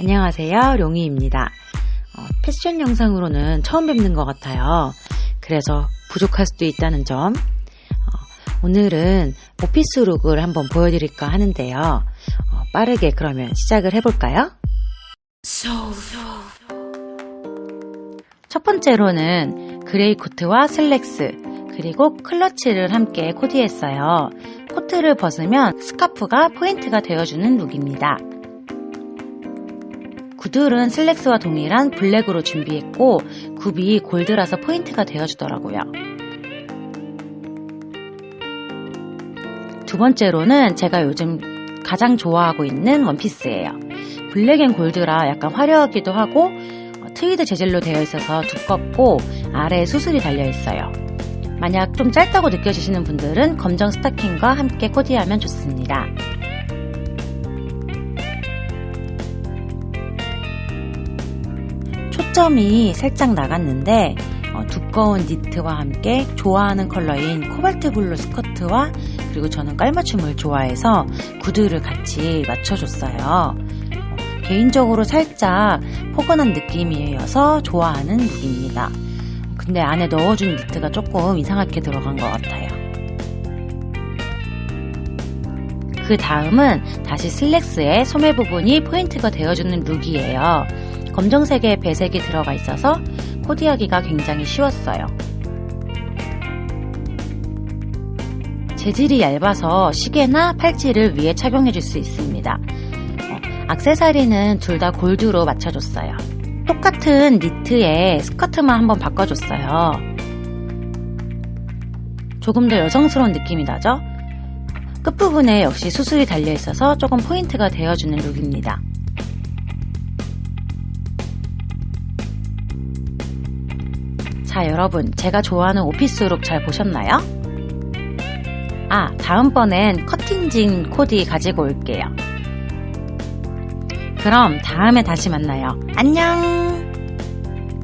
안녕하세요. 룡이입니다. 어, 패션 영상으로는 처음 뵙는 것 같아요. 그래서 부족할 수도 있다는 점. 어, 오늘은 오피스 룩을 한번 보여드릴까 하는데요. 어, 빠르게 그러면 시작을 해볼까요? 첫 번째로는 그레이 코트와 슬랙스, 그리고 클러치를 함께 코디했어요. 코트를 벗으면 스카프가 포인트가 되어주는 룩입니다. 구들은 슬랙스와 동일한 블랙으로 준비했고 굽이 골드라서 포인트가 되어주더라고요. 두 번째로는 제가 요즘 가장 좋아하고 있는 원피스예요. 블랙 앤 골드라 약간 화려하기도 하고 어, 트위드 재질로 되어 있어서 두껍고 아래에 수술이 달려 있어요. 만약 좀 짧다고 느껴지시는 분들은 검정 스타킹과 함께 코디하면 좋습니다. 초점이 살짝 나갔는데 어, 두꺼운 니트와 함께 좋아하는 컬러인 코발트 블루 스커트와 그리고 저는 깔맞춤을 좋아해서 구두를 같이 맞춰줬어요. 어, 개인적으로 살짝 포근한 느낌이어서 좋아하는 룩입니다. 근데 안에 넣어준 니트가 조금 이상하게 들어간 것 같아요. 그 다음은 다시 슬랙스의 소매 부분이 포인트가 되어주는 룩이에요. 검정색의 배색이 들어가 있어서 코디하기가 굉장히 쉬웠어요. 재질이 얇아서 시계나 팔찌를 위에 착용해 줄 수 있습니다. 어, 악세사리는 둘 다 골드로 맞춰줬어요. 똑같은 니트에 스커트만 한번 바꿔줬어요. 조금 더 여성스러운 느낌이 나죠? 끝부분에 역시 수술이 달려있어서 조금 포인트가 되어주는 룩입니다. 자, 여러분, 제가 좋아하는 오피스 룩 잘 보셨나요? 아, 다음번엔 커팅진 코디 가지고 올게요. 그럼 다음에 다시 만나요. 안녕!